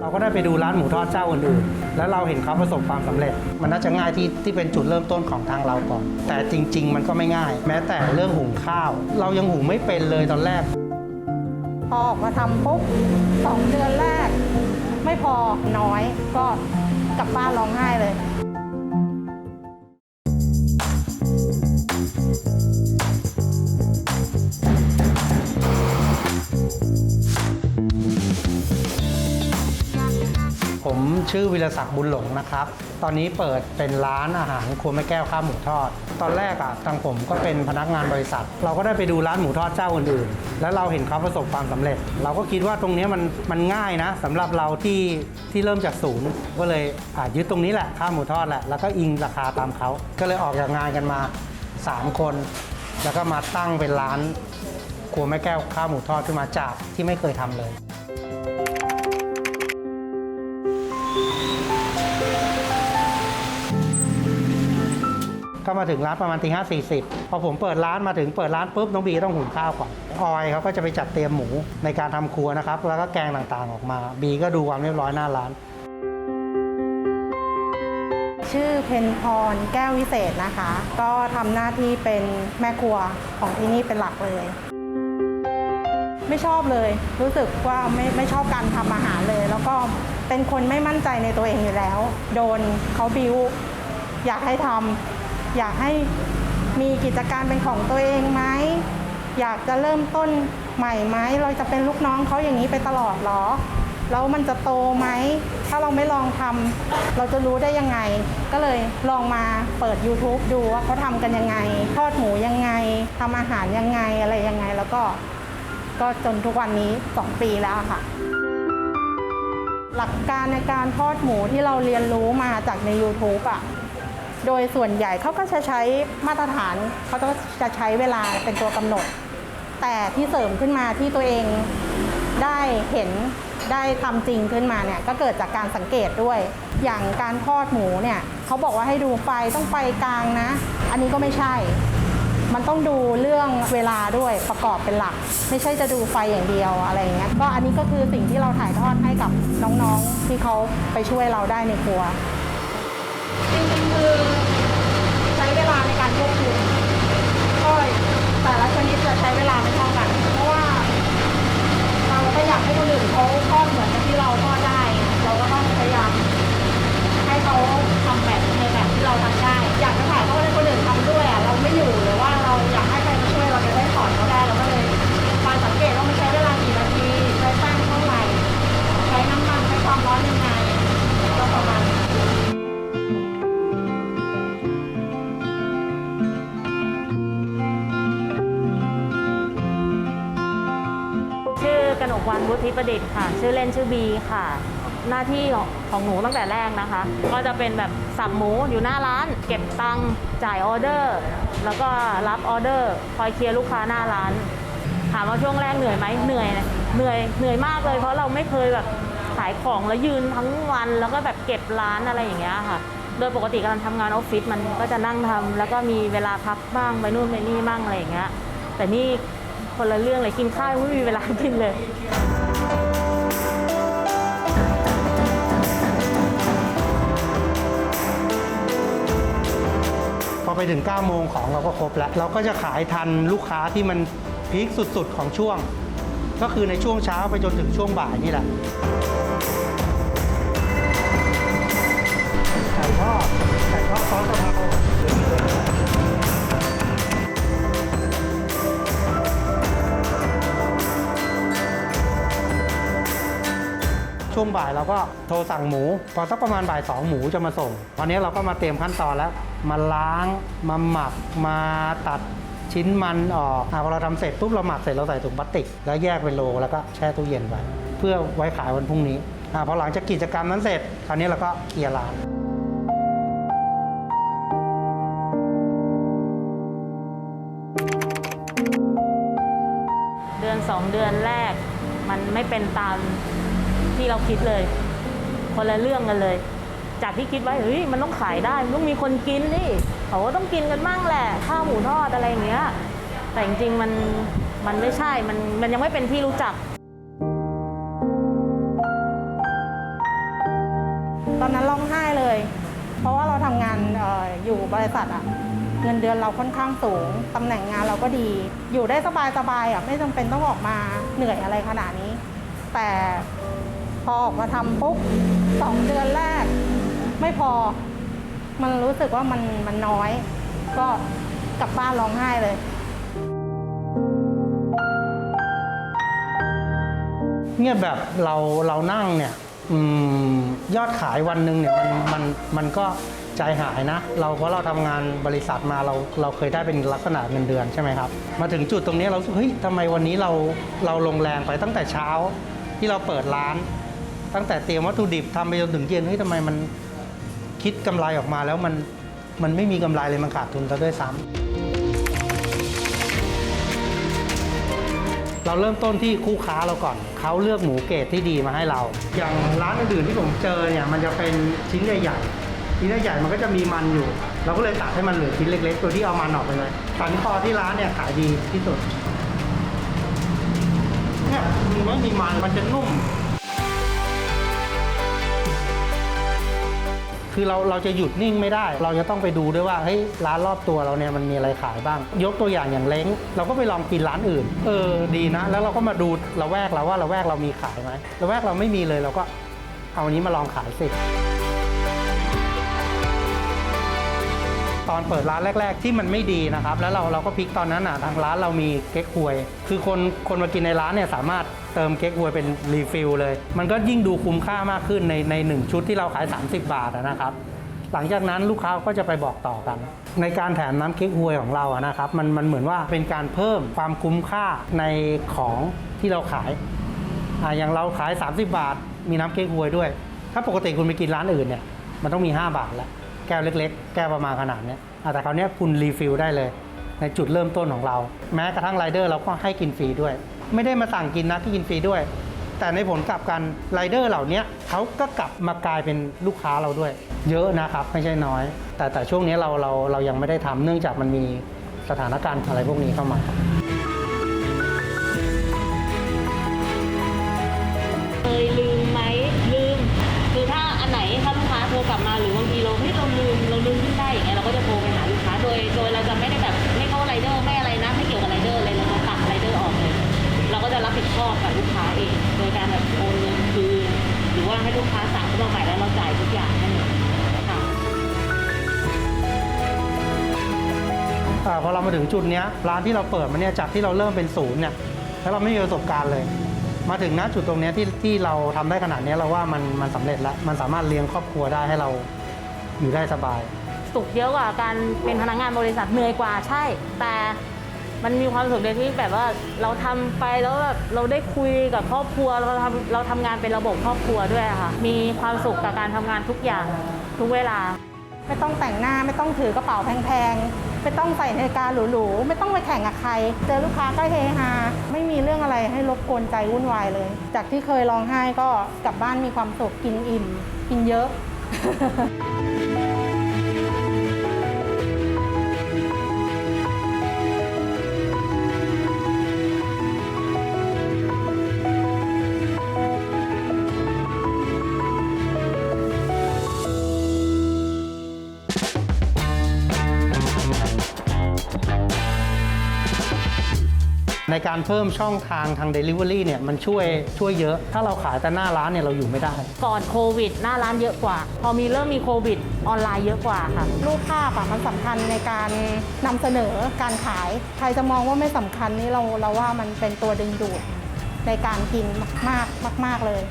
เราก็ได้ไปดูร้านหมูทอดเจ้าอื่นๆ แล้วเราเห็นเขาประสบความสำเร็จ มันน่าจะง่ายที่ที่เป็นจุดเริ่มต้นของทางเราก่อน แต่จริง ๆ มันก็ไม่ง่าย แม้แต่เรื่องหุงข้าว เรายังหุงไม่เป็นเลยตอนแรก พอออกมาทำปุ๊บสองเดือนแรก ไม่พอน้อยก็กลับบ้านร้องไห้ ชื่อวิรศักดิ์บุญหลงนะครับ ตอนนี้เปิดเป็นร้านอาหารครัวแม่แก้วข้าวหมูทอด ตอนแรกอะทางผมก็เป็นพนักงานบริษัท เราก็ได้ไปดูร้านหมูทอดเจ้าอื่นๆ แล้วเราเห็นเขาประสบความสำเร็จ เราก็คิดว่าตรงนี้มันมันง่ายนะสำหรับเราที่ที่เริ่มจากศูนย์ก็เลยอายึดตรงนี้แหละข้าวหมูทอดแหละแล้วก็อิงราคาตามเขาก็เลยออกจากงานกันมา 3 คน แล้วก็มาตั้งเป็นร้านครัวแม่แก้วข้าวหมูทอดขึ้นมาจากที่ไม่เคยทำเลย ก็มาถึงร้านประมาณตีห้าสี่สิบพอผมเปิดร้านมาถึงเปิดร้านปุ๊บน้องบีต้องหุงข้าวก่อนออยเขาก็จะไปจัดเตรียมหมูในการทำครัวนะครับแล้วก็แกงต่างๆออกมา บีก็ดูความเรียบร้อยหน้าร้าน ชื่อเพนพรแก้ววิเศษนะคะ ก็ทำหน้าที่เป็นแม่ครัวของที่นี่เป็นหลักเลยไม่ชอบเลย รู้สึกว่าไม่ไม่ชอบการทำอาหารเลย แล้วก็เป็นคนไม่มั่นใจในตัวเองอยู่แล้ว โดนเขาบิว อยากให้ทำ อยากให้มีกิจการเป็นของตัวเองไหมอยากจะเริ่มต้นใหม่ไหมเราจะเป็นลูกน้องเขาอย่างนี้ไปตลอดหรอ แล้วมันจะโตไหม ถ้าเราไม่ลองทำเราจะรู้ได้ยังไง ก็เลยลองมาเปิด YouTube ดูว่าเขาทำกันยังไง ทอดหมูยังไงทำอาหารยังไงอะไรยังไงแล้วก็ ก็จนทุกวันนี้ 2 ปีแล้วค่ะ หลักการในการทอดหมูที่เราเรียนรู้มาจากใน YouTube อะ โดยส่วนใหญ่เขาก็จะใช้มาตรฐานเขาก็จะใช้เวลาเป็นตัวกำหนด แต่ที่เสริมขึ้นมาที่ตัวเองได้เห็นได้ทำจริงขึ้นมาเนี่ยก็เกิดจากการสังเกตด้วย อย่างการทอดหมูเนี่ยเขาบอกว่าให้ดูไฟต้องไฟกลางนะ อันนี้ก็ไม่ใช่ มันต้องดูเรื่องเวลาด้วยประกอบเป็นหลัก ไม่ใช่จะดูไฟอย่างเดียวอะไรเงี้ยก็อันนี้ก็คือสิ่งที่เราถ่ายทอดให้กับน้องๆที่เขาไปช่วยเราได้ในครัวจริงๆคือ นกวันวุฒิประดิษฐ์ค่ะ ชื่อเล่นชื่อบีค่ะ หน้าที่ของหนูตั้งแต่แรกนะคะ ก็จะเป็นแบบสับหมูอยู่หน้าร้าน เก็บตังค์จ่ายออเดอร์ แล้วก็รับออเดอร์คอยเคลียร์ลูกค้าหน้าร้านถามว่าช่วงแรกเหนื่อยไหมเหนื่อยเหนื่อยเหนื่อยมากเลย เพราะเราไม่เคยแบบขายของแล้วยืนทั้งวันแล้วก็แบบเก็บร้านอะไรอย่างเงี้ยค่ะ โดยปกติการทำงานออฟฟิศมันก็จะนั่งทำแล้วก็มีเวลาพักบ้างไปนู่นไปนี่บ้างอะไรอย่างเงี้ยแต่นี่คนละเรื่องเลยกินข้าวไม่มีเวลากินเลย พอไปถึง 9 โมงของเราก็ครบแล้ว เราก็จะขายทันลูกค้าที่มันพีคสุดๆ ของช่วง ก็คือในช่วงเช้าไปจนถึงช่วงบ่ายนี่แหละไก่ทอดไก่ทอดซอสกะเพรา ช่วงบ่ายเราก็โทรสั่งหมูพอสักประมาณบ่ายสองหมูจะมาส่งตอนนี้เราก็มาเตรียมขั้นตอนแล้ว มาล้างมาหมักมาตัดชิ้นมันออกอพอเราทำเสร็จปุ๊บเราหมักเสร็จเราใส่ถุงพลาสติก แล้วแยกเป็นโลแล้วก็แช่ตู้เย็นไว้เพื่อไว้ขายวันพรุ่งนี้อพอหลังจากกิจกรรมนั้นเสร็จคราวนี้เราก็เคลียร์ร้านเดือนสองเดือนแรกมันไม่เป็นตาม ที่เราคิดเลย คนละเรื่องกันเลย จากที่คิดไว้เฮ้ยมันต้องขายได้มันต้องมีคนกินนี่เขาก็ต้องกินกันมั่งแหละข้าวหมูทอดอะไรอย่างเงี้ย แต่จริงๆมันมันไม่ใช่มันมันยังไม่เป็นที่รู้จัก ตอนนั้นร้องไห้เลย เพราะว่าเราทำงานเอออยู่บริษัทอะเงินเดือนเราค่อนข้างสูงตำแหน่งงานเราก็ดี อยู่ได้สบายๆอะไม่จำเป็นต้องออกมาเหนื่อยอะไรขนาดนี้ แต่ พอออกมาทำปุ๊บสองเดือนแรก ไม่พอ มันรู้สึกว่ามันมันน้อย ก็กลับบ้านร้องไห้เลย เนี่ยแบบเราเรานั่งเนี่ยอยอดขายวันหนึ่งเนี่ยมันมันมันก็ใจหายนะ เราเพราะเราทำงานบริษัทมาเราเราเคยได้เป็นลักษณะเงินเดือนใช่ไหมครับ มาถึงจุดตรงนี้เราเฮ้ยทำไมวันนี้เราเราลงแรงไปตั้งแต่เช้าที่เราเปิดร้าน ตั้งแต่เตรียมวัตถุดิบทำไปจนถึงเย็นเฮ้ยทำไมมันคิดกำไรออกมาแล้วมันมันไม่มีกำไรเลยมันขาดทุนซะด้วยซ้ำเราเริ่มต้นที่คู่ค้าเราก่อน เขาเลือกหมูเกรดที่ดีมาให้เรา อย่างร้านอื่นๆที่ผมเจอเนี่ยมันจะเป็นชิ้นใหญ่ๆชิ้นใหญ่ๆมันก็จะมีมันอยู่ เราก็เลยตัดให้มันเหลือชิ้นเล็กๆ ตัวที่เอามันออกไปเลยสันคอที่ร้านเนี่ยขายดีที่สุดเนี่ยมีไม่มีมันมันจะนุ่ม คือเราเราจะหยุดนิ่งไม่ได้ เราจะต้องไปดูด้วยว่าเฮ้ยร้านรอบตัวเราเนี่ยมันมีอะไรขายบ้าง ยกตัวอย่างอย่างเล้ง เราก็ไปลองกินร้านอื่น เออดีนะ แล้วเราก็มาดูเราแวกเราว่าเราแวกเรามีขายไหมเราแวกเราไม่มีเลยเราก็เอาอันนี้มาลองขายสิ ตอนเปิดร้านแรก ๆ ที่มันไม่ดีนะครับ แล้วเราเราก็พลิกตอนนั้นอะทางร้านเรามีเก๊กฮวย คือคนคนมากินในร้านเนี่ยสามารถเติมเก๊กฮวยเป็นรีฟิลเลย มันก็ยิ่งดูคุ้มค่ามากขึ้นในในหนึ่งชุดที่เราขาย 30 บาทนะครับหลังจากนั้นลูกค้าก็จะไปบอกต่อกัน ในการแถมน้ำเก๊กฮวยของเราอะนะครับมันมันเหมือนว่าเป็นการเพิ่มความคุ้มค่าในของที่เราขายอ่าอย่างเราขาย 30 บาท มีน้ำเก๊กฮวยด้วย ถ้าปกติคุณไปกินร้านอื่นเนี่ยมันต้องมี 5 บาทแล้ว แก้วเล็ก ๆ แก้วประมาณขนาดนี้แต่คราวเนี้ยคุณรีฟิลได้เลย ในจุดเริ่มต้นของเรา แม้กระทั่งไรเดอร์เราก็ให้กินฟรีด้วย ไม่ได้มาสั่งกินนะที่กินฟรีด้วย แต่ในผลกลับกันไรเดอร์เหล่านี้เขาก็กลับมากลายเป็นลูกค้าเราด้วย เยอะนะครับไม่ใช่น้อย แต่แต่ช่วงนี้เราเราเรายังไม่ได้ทำเนื่องจากมันมีสถานการณ์อะไรพวกนี้เข้ามาเคยลืมไหมลืม คือถ้าอันไหนถ้าลูกค้าโทรกลับมาหรือบางที ก็จะโทรไปหาลูกค้า โดยโดยเราจะไม่ได้แบบไม่เข้าไรเดอร์ไม่อะไรนะไม่เกี่ยวกับไรเดอร์เลยเราจะตัดไรเดอร์ออกเลย เราก็จะรับผิดชอบกับลูกค้าเอง โดยการแบบโอนเงินคืนหรือว่าให้ลูกค้าสั่งเข้ามาใหม่แล้วเราจ่ายทุกอย่างนั่นเองค่ะอาพอเรามาถึงจุดเนี้ยร้านที่เราเปิดมาเนี่ยจากที่เราเริ่มเป็นศูนย์เนี่ยแล้วเราไม่มีประสบการณ์เลย มาถึงณจุดตรงเนี้ยที่ที่เราทำได้ขนาดเนี้ยเราว่ามันมันสำเร็จแล้วมันสามารถเลี้ยงครอบครัวได้ให้เราอยู่ได้สบาย สุขเยอะกว่าการเป็นพนักงานบริษัทเหนื่อยกว่าใช่ แต่มันมีความสุขในที่แบบว่าเราทำไปแล้วแบบเราได้คุยกับครอบครัวเราทำเราทำงานเป็นระบบครอบครัวด้วยค่ะ มีความสุขกับการทำงานทุกอย่างทุกเวลา ไม่ต้องแต่งหน้าไม่ต้องถือกระเป๋าแพงๆไม่ต้องใส่นาฬิกาหรูๆไม่ต้องไปแข่งกับใคร เจอลูกค้าก็เฮฮาไม่มีเรื่องอะไรให้รบกวนใจวุ่นวายเลย จากที่เคยร้องไห้ก็กลับบ้านมีความสุขกินอิ่ม กินเยอะ ในการเพิ่มช่องทางทาง Delivery เนี่ยมันช่วยช่วยเยอะ ถ้าเราขายแต่หน้าร้านเนี่ยเราอยู่ไม่ได้ ก่อนโควิด หน้าร้านเยอะกว่า พอมีเริ่มมีโควิด ออนไลน์เยอะกว่าค่ะ รูปภาพอะมันสำคัญในการนำเสนอการขาย ใครจะมองว่าไม่สำคัญนี่เราเราว่ามันเป็นตัวดึงดูดในการกินมากๆมาก ๆเลย